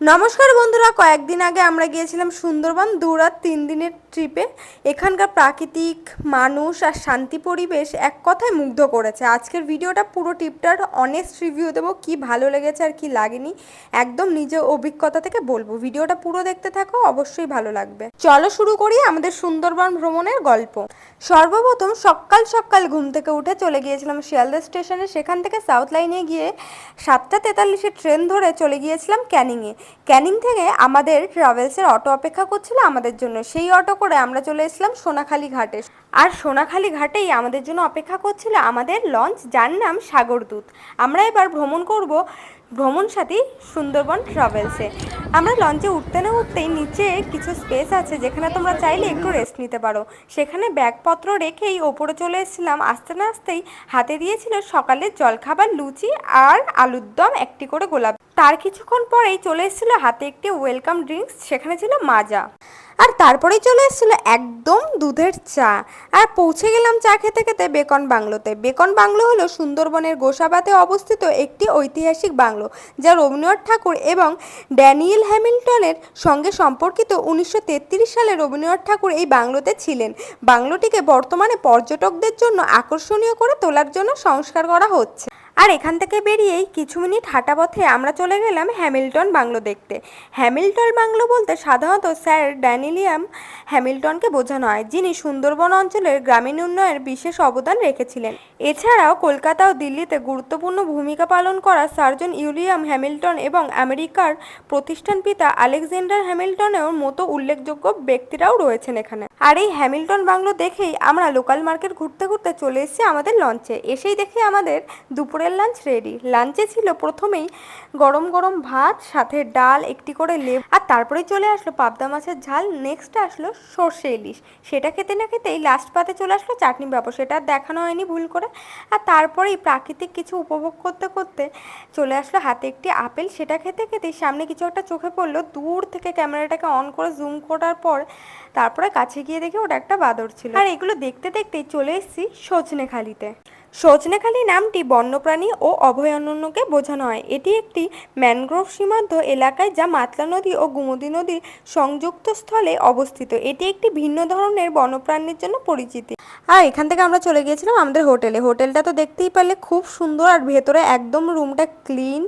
নমস্কার বন্ধুরা, কয়েকদিন আগে আমরা গিয়েছিলাম সুন্দরবন, দু রাত তিন দিনের ট্রিপে। এখানকার প্রাকৃতিক মানুষ আর শান্তি পরিবেশ এক কথায় মুগ্ধ করেছে। আজকের ভিডিওটা পুরো ট্রিপটার অনেস্ট রিভিউ দেবো, কি ভালো লেগেছে আর কি লাগেনি। একদম নিজের অভিজ্ঞতা থেকে বলব। ভিডিওটা পুরো দেখতে থাকো, অবশ্যই ভালো লাগবে। চলো শুরু করি আমাদের সুন্দরবন ভ্রমণের গল্প। সর্বপ্রথম সকাল সকাল ঘুম থেকে উঠে চলে গিয়েছিলাম শিয়ালদা স্টেশনে। সেখান থেকে সাউথ লাইনে গিয়ে সাতটা তেতাল্লিশে ট্রেন ধরে চলে গিয়েছিলাম ক্যানিংয়ে ক্যানিং থেকে আমাদের ট্রাভেলসের অটো অপেক্ষা করছিল আমাদের জন্য। সেই অটো করে আমরা চলে এসেছিলাম সোনাখালী ঘাটে। আর সোনাখালী ঘাটেই আমাদের জন্য অপেক্ষা করছিল আমাদের লঞ্চ যার নাম সাগরদূত। আমরা এবার ভ্রমণ করব ভ্রমণ সাথী সুন্দরবন ট্রাভেলসে। আমরা লঞ্চে উঠতে না উঠতেই নিচে কিছু স্পেস আছে যেখানে তোমরা চাইলে একটু রেস্ট নিতে পারো। সেখানে ব্যাগপত্র রেখেই ওপরে চলে এসেছিলাম। আস্তে না আসতেই হাতে দিয়েছিল সকালের জলখাবার, লুচি আর আলুর দম, একটি করে গোলাপ। তার কিছুক্ষণ পরেই চলে এসেছিল হাতে একটি ওয়েলকাম ড্রিঙ্কস সেখানে ছিল মাজা। আর তারপরেই চলে এসেছিল একদম দুধের চা। আর পৌঁছে গেলাম চা খেতে খেতে বেকন বাংলোতে। বেকন বাংলো হলো সুন্দরবনের গোসাবাতে অবস্থিত একটি ঐতিহাসিক বাংলো, যা রবীন্দ্রনাথ ঠাকুর এবং ড্যানিয়েল হ্যামিল্টনের সঙ্গে সম্পর্কিত উনিশশো তেত্রিশ সালে রবীন্দ্রনাথ ঠাকুর এই বাংলোতে ছিলেন। বাংলোটিকে বর্তমানে পর্যটকদের জন্য আকর্ষণীয় করে তোলার জন্য সংস্কার করা হচ্ছে। আর এখান থেকে বেরিয়েই কিছু মিনিট হাঁটা পথে আমরা চলে গেলাম হ্যামিল্টন বাংলো দেখতে। হ্যামিল্টন বাংলো বলতে সাধারণত স্যার ড্যানিলিয়াম হ্যামিল্টনকে বোঝানো হয়, যিনি সুন্দরবন অঞ্চলের গ্রামীণ উন্নয়নের বিশেষ অবদান রেখেছিলেন। এছাড়াও কলকাতা ও দিল্লিতে গুরুত্বপূর্ণ ভূমিকা পালন করা সার্জন ইউলিয়াম হ্যামিল্টন এবং আমেরিকার প্রতিষ্ঠান পিতা আলেকজান্ডার হ্যামিল্টনের মতো উল্লেখযোগ্য ব্যক্তিরাও রয়েছেন এখানে। আর এই হ্যামিল্টন বাংলো দেখেই আমরা লোকাল মার্কেট ঘুরতে ঘুরতে চলে এসেছি আমাদের লঞ্চে। এসেই দেখি আমাদের দুপুরের লাঞ্চ রেডি লাঞ্চে ছিল প্রথমেই গরম গরম ভাত, সাথে ডাল, একটি করে লেবু, আর তারপরে চলে আসলো পাবদা মাছের ঝাল নেক্সট আসলো সর্ষে ইলিশ। সেটা খেতে না খেতেই লাস্ট পাতে চলে আসলো চাটনি ব্যাপার সেটা দেখানো হয়নি ভুল করে। আর তারপরেই প্রাকৃতিক কিছু উপভোগ করতে করতে চলে আসলো হাতে একটি আপেল। সেটা খেতে খেতেই সামনে কিছু একটা চোখে পড়ল। দূর থেকে ক্যামেরাটাকে অন করে জুম করার পর তারপরে কাছে গিয়ে দেখি ওটা একটা বাদর ছিল। আর এগুলো দেখতে দেখতেই চলে এসেছি সজনেখালিতে সজনেখালি নামটি বন্যপ্রাণী ও অভয়ারণ্যকে বোঝানো হয়। এটি একটি ম্যানগ্রোভ সীমান্ত এলাকায় যা মাতলা নদী ও গুমদী নদীর সংযুক্ত স্থলে অবস্থিত। এটি একটি ভিন্ন ধরনের বন্যপ্রাণীর জন্য পরিচিতি। আর এখান থেকে আমরা চলে গিয়েছিলাম আমাদের হোটেলে। হোটেলটা তো দেখতেই পারলে খুব সুন্দর আর ভেতরে একদম রুমটা ক্লিন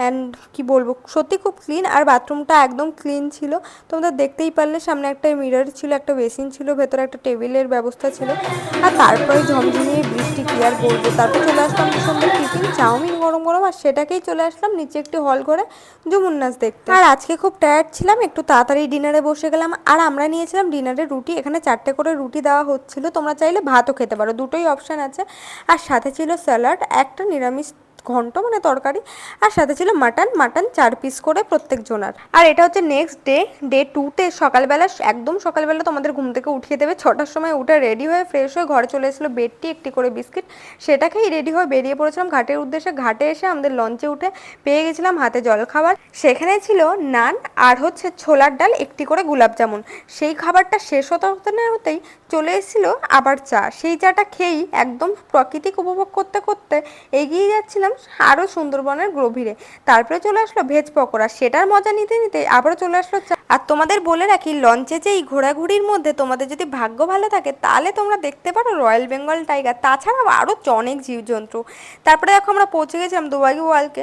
অ্যান্ড কি বলব, সত্যি খুব ক্লিন আর বাথরুমটা একদম ক্লিন ছিল। তোমাদের দেখতেই পারলে সামনে একটা মিরর ছিল, একটা বেসিন ছিল, ভেতরে একটা টেবিলের ব্যবস্থা ছিল। আর তারপরে ঝমঝমিয়ে বৃষ্টি কি আর তারপর চলে আসলাম সুন্দর টিফিন, চাউমিন গরম গরম আর সেটাকেই চলে আসলাম নিচে একটি হল ঘরে যমুন নাচ দেখতে। আর আজকে খুব টায়ার্ড ছিলাম, একটু তাড়াতাড়ি ডিনারে বসে গেলাম। আর আমরা নিয়েছিলাম ডিনারে রুটি, এখানে চারটে করে রুটি দেওয়া হচ্ছিল, তোমরা চাইলে ভাতও খেতে পারো। দুটোই অপশান আছে। আর সাথে ছিল স্যালাড একটা নিরামিষ ঘন্ট মানে তরকারি, আর সাথে ছিল মাটন মাটন চার পিস করে প্রত্যেক জনার। আর এটা হচ্ছে নেক্সট ডে ডে টুতে সকালবেলা, একদম সকালবেলা তোমাদের ঘুম থেকে উঠিয়ে দেবে, ছটার সময় উঠে রেডি হয়ে ফ্রেশ হয়ে ঘরে চলে এসেছিল বেডটি একটি করে বিস্কিট। সেটাকেই রেডি হয়ে বেরিয়ে পড়েছিলাম ঘাটের উদ্দেশ্যে। ঘাটে এসে আমাদের লঞ্চে উঠে পেয়ে গেছিলাম হাতে জল খাবার সেখানে ছিল নান আর হচ্ছে ছোলার ডাল, একটি করে গোলাপ জামুন। সেই খাবারটা শেষ হতে না হতেই চলে এসেছিল আবার চা। সেই চাটা খেয়েই একদম প্রাকৃতিক উপভোগ করতে করতে এগিয়ে যাচ্ছিলাম আরও সুন্দরবনের গভীরে। তারপরে চলে আসলো ভেজ পকোড়া। সেটার মজা নিতে নিতে আবারও চলে আসলো আর তোমাদের বলে রাখি, লঞ্চে যে এই ঘোরাঘুরির মধ্যে তোমাদের যদি ভাগ্য ভালো থাকে, তাহলে তোমরা দেখতে পারো রয়্যাল বেঙ্গল টাইগার। তাছাড়াও আরও অনেক জীবজন্তু। তারপরে দেখো আমরা পৌঁছে গেছিলাম দুবাগি ওয়ালকে।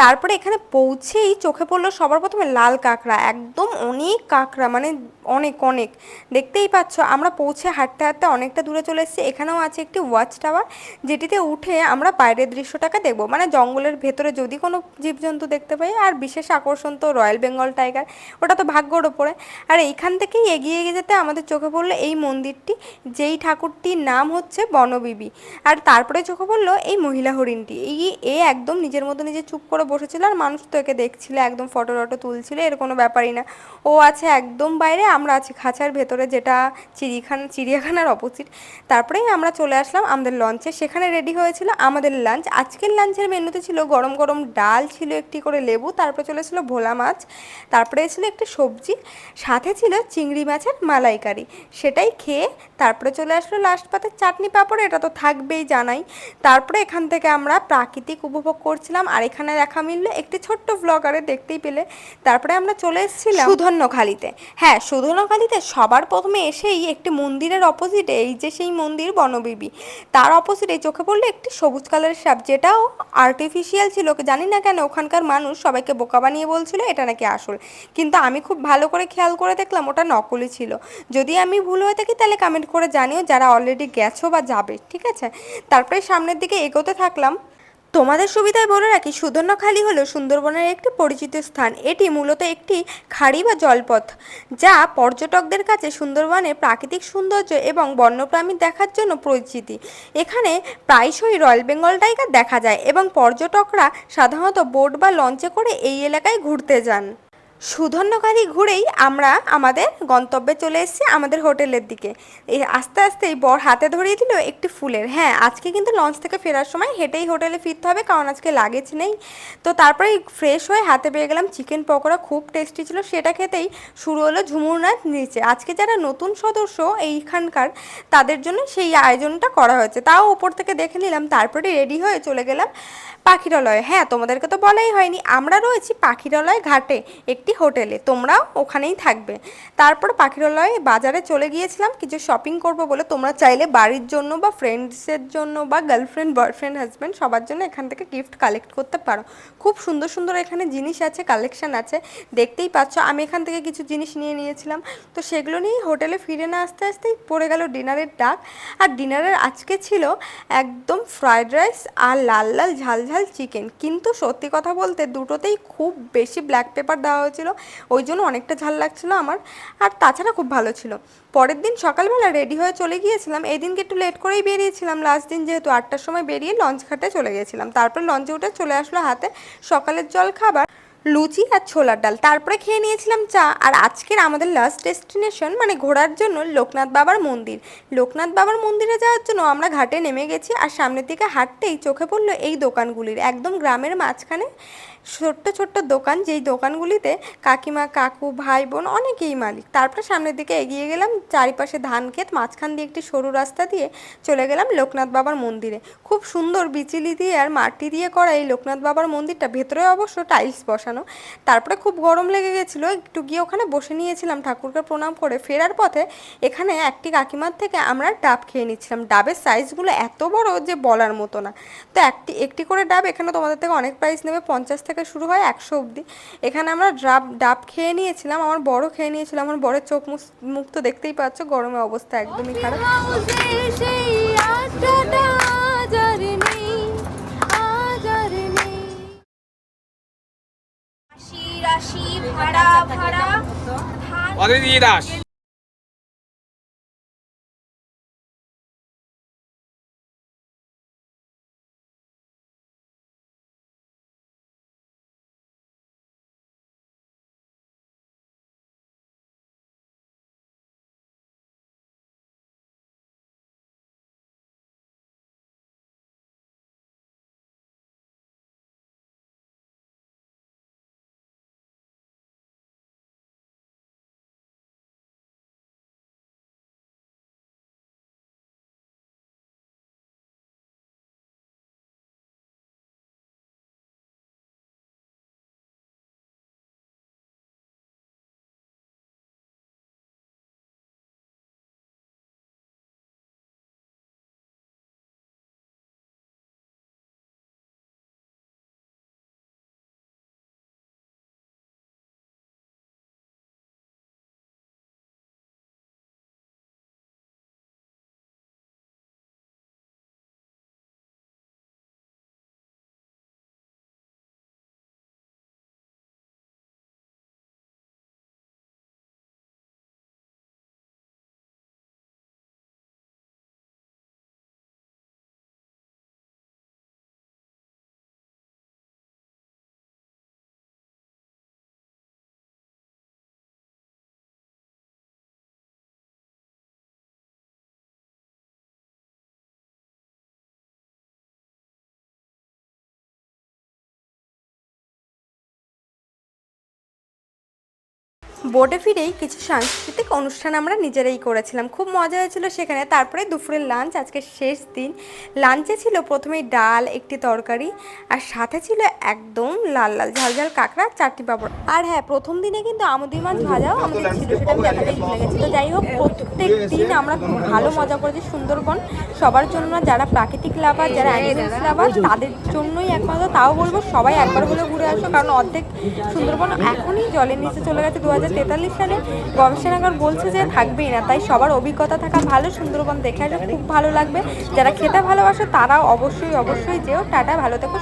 তারপরে এখানে পৌঁছেই চোখে পড়ল সবার প্রথমে লাল কাঁকড়া। একদম অনেক কাঁকড়া মানে অনেক অনেক। দেখতেই পাচ্ছ, আমরা পৌঁছে হাঁটতে হাঁটতে অনেকটা দূরে চলে এসেছি। এখানেও আছে একটি ওয়াচ টাওয়ার, যেটিতে উঠে আমরা বাইরের দৃশ্যটাকে দেখব। মানে জঙ্গলের ভেতরে যদি কোনো জীবজন্তু দেখতে পাই, আর বিশেষ আকর্ষণ তো রয়্যাল বেঙ্গল টাইগার, ওটা তো ভাগ্যর ওপরে। আর এইখান থেকেই এগিয়ে যেতে আমাদের চোখে পড়ল এই মন্দিরটি, যেই ঠাকুরটির নাম হচ্ছে বনবিবি। আর তারপরে চোখে পড়ল এই মহিলা হরিণটি। এই এ একদম নিজের মতো নিজে চুপ করে বসেছিল, আর মানুষ তো একে দেখছিল, একদম ফটো টটো তুলছিল, এর কোনো ব্যাপারই না। ও আছে একদম বাইরে, আমরা আছি খাঁচার ভেতরে, যেটা চিড়িখানা চিড়িয়াখানার অপোজিট তারপরেই আমরা চলে আসলাম আমাদের লঞ্চে সেখানে রেডি হয়েছিল আমাদের লাঞ্চ আজকের লাঞ্চের মেনুতে ছিল গরম গরম ডাল ছিল একটি করে লেবু তারপরে চলে ছিল ভোলা মাছ তারপরে ছিল একটি সবজি সাথে ছিল চিংড়ি মাছের মালাইকারি। সেটাই খেয়ে তারপরে চলে আসলো লাস্ট পাতে চাটনি পাঁপড় এটা তো থাকবেই জানাই। তারপরে এখান থেকে আমরা প্রাকৃতিক উপভোগ করছিলাম আর এখানে দেখা মিললো একটি ছোট্ট ভ্লগারে দেখতেই পেলে। তারপরে আমরা চলে এসেছিলাম সুধন্যখালিতে হ্যাঁ সুধন্যখালিতে সবার প্রথমে এসেই একটি মন্দিরের অপোজিটে এই যে সেই মন্দির বনবিবি তার অপোজিটে চোখে পড়ল একটি সবুজ কালারের সাপ যেটাও আর্টিফিশিয়াল ছিল জানি না কেন ওখানকার মানুষ সবাইকে বোকা বানিয়ে বলছিল, এটা নাকি আসল। কিন্তু আমি খুব ভালো করে খেয়াল করে দেখলাম ওটা নকলই ছিল। যদি আমি ভুল হয়ে থাকি তাহলে কমেন্ট করে জানিও যারা অলরেডি গেছো বা যাবে, ঠিক আছে? তারপরে সামনের দিকে এগোতে থাকলাম। তোমাদের সুবিধায় বলে রাখি সুধন্যখালি হলো সুন্দরবনের একটি পরিচিত স্থান। এটি মূলত একটি খাড়ি বা জলপথ, যা পর্যটকদের কাছে সুন্দরবনের প্রাকৃতিক সৌন্দর্য এবং বন্যপ্রাণী দেখার জন্য পরিচিতি। এখানে প্রায়শই রয়্যাল বেঙ্গল টাইগার দেখা যায় এবং পর্যটকরা সাধারণত বোট বা লঞ্চে করে এই এলাকায় ঘুরতে যান। সুধন্যকারী ঘুরেই আমরা আমাদের গন্তব্যে চলে এসেছি আমাদের হোটেলের দিকে। এই আস্তে আস্তেই বর হাতে ধরিয়ে দিল একটি ফুলের। হ্যাঁ আজকে কিন্তু লঞ্চ থেকে ফেরার সময় হেঁটেই হোটেলে ফিরতে হবে কারণ আজকে লাগেজ নেই। তো তারপরে ফ্রেশ হয়ে হাতে পেয়ে গেলাম চিকেন পকোড়া, খুব টেস্টি ছিল। সেটা খেতেই শুরু হলো ঝুমুর নাচ। নিচে আজকে যারা নতুন সদস্য এইখানকার, তাদের জন্য সেই আয়োজনটা করা হয়েছে। তাও উপর থেকে দেখে নিলাম তারপরে রেডি হয়ে চলে গেলাম পাখিরালয়ে। হ্যাঁ তোমাদেরকে তো বলাই হয়নি। আমরা রয়েছি পাখিরালয় ঘাটে। একটি হোটেলে তোমরাও ওখানেই থাকবে। তারপর পাখিরালয় বাজারে চলে গিয়েছিলাম, কিছু শপিং করব বলে। তোমরা চাইলে বাড়ির জন্য বা ফ্রেন্ডসের জন্য বা গার্লফ্রেন্ড বয়ফ্রেন্ড হাজব্যান্ড সবার জন্য এখান থেকে গিফট কালেক্ট করতে পারো। খুব সুন্দর সুন্দর এখানে জিনিস আছে কালেকশান আছে। দেখতেই পাচ্ছ, আমি এখান থেকে কিছু জিনিস নিয়ে নিয়েছিলাম। তো সেগুলো নিয়েই হোটেলে ফিরে না, আসতে আসতেই পড়ে গেল ডিনারের ডাক। আর ডিনারের আজকে ছিল একদম ফ্রায়েড রাইস আর লাল লাল ঝাল ঝাল চিকেন কিন্তু সত্যি কথা বলতে দুটোতেই খুব বেশি ব্ল্যাক পেপার দেওয়া হয়েছিল ওই জন্য অনেকটা ঝাল লাগছিল আমার, আর তাছাড়া খুব ভালো ছিল। পরের দিন সকালবেলা রেডি হয়ে চলে গিয়েছিলাম এই দিনকে একটু লেট করেই বেরিয়েছিলাম। লাস্ট দিন যেহেতু আটটার সময় বেরিয়ে লঞ্চ ঘাটে চলে গেছিলাম। তারপর লঞ্চে উঠে চলে আসলো হাতে সকালের জল খাবার, লুচি আর ছোলার ডাল। তারপরে খেয়ে নিয়েছিলাম চা। আর আজকের আমাদের লাস্ট ডেস্টিনেশন মানে ঘোরার জন্য লোকনাথ বাবার মন্দির। লোকনাথ বাবার মন্দিরে যাওয়ার জন্য আমরা ঘাটে নেমে গেছি, আর সামনের দিকে হাঁটতেই চোখে পড়ল এই দোকানগুলির। একদম গ্রামের মাঝখানে ছোট্ট ছোট্ট দোকান, যেই দোকানগুলিতে কাকিমা, কাকু ভাই বোন অনেকেই মালিক। তারপরে সামনের দিকে এগিয়ে গেলাম, চারিপাশে ধান ক্ষেত, মাঝখান দিয়ে একটি সরু রাস্তা দিয়ে চলে গেলাম লোকনাথ বাবার মন্দিরে। খুব সুন্দর বিচিলি দিয়ে আর মাটি দিয়ে করা এই লোকনাথ বাবার মন্দিরটা, ভেতরে অবশ্য টাইলস বসানো। তারপরে খুব গরম লেগে গেছিল, একটু গিয়ে ওখানে বসে নিয়েছিলাম ঠাকুরকে প্রণাম করে। ফেরার পথে এখানে একটি কাকিমার থেকে আমরা ডাব খেয়ে নিচ্ছিলাম। ডাবের সাইজগুলো এত বড় যে বলার মতো না। তো একটি একটি করে ডাব এখানে তোমাদের থেকে অনেক প্রাইস নেবে, পঞ্চাশ থেকে শুরু হয় একশো অবধি। এখানে আমরা ডাব ডাব খেয়ে নিয়েছিলাম আমার বড় খেয়ে নিয়েছিলাম আমার বড়ের চোখ মুখ- মুখ তো দেখতেই পাচ্ছ গরমে অবস্থা একদমই খারাপ। হাউসের সেই বোটে ফিরেই কিছু সাংস্কৃতিক অনুষ্ঠান আমরা নিজেরাই করেছিলাম। খুব মজা হয়েছিল সেখানে। তারপরে দুপুরের লাঞ্চ আজকে শেষ দিন। লাঞ্চে ছিল প্রথমেই ডাল, একটি তরকারি, আর সাথে ছিল একদম লাল লাল ঝাল ঝাল কাঁকড়া, চারটি পাপড়। আর হ্যাঁ প্রথম দিনে কিন্তু আমুদি মাছ ভাজাও আমাদের ছিল সেটা আমি দেখাতেই ভুলে গেছি। তো যাই হোক, প্রত্যেক দিন আমরা খুব ভালো মজা করেছি সুন্দরবন। সবার জন্য যারা প্রাকৃতিক লাভার যারা অ্যানিমেলস লাভার তাদের জন্যই একমাত্র, তাও বলব সবাই একবার হলে ঘুরে আসো কারণ অর্ধেক সুন্দরবন এখনই জলের নিচে চলে গেছে। দু হাজার তেতাল্লিশ সালে গবেষণাগার বলছে যে থাকবেই না, তাই সবার অভিজ্ঞতা থাকা ভালো, সুন্দরবন দেখে আসলে খুব ভালো লাগবে। যারা খেতে ভালোবাসো তারাও অবশ্যই অবশ্যই যেও। টাটা, ভালো থেকো।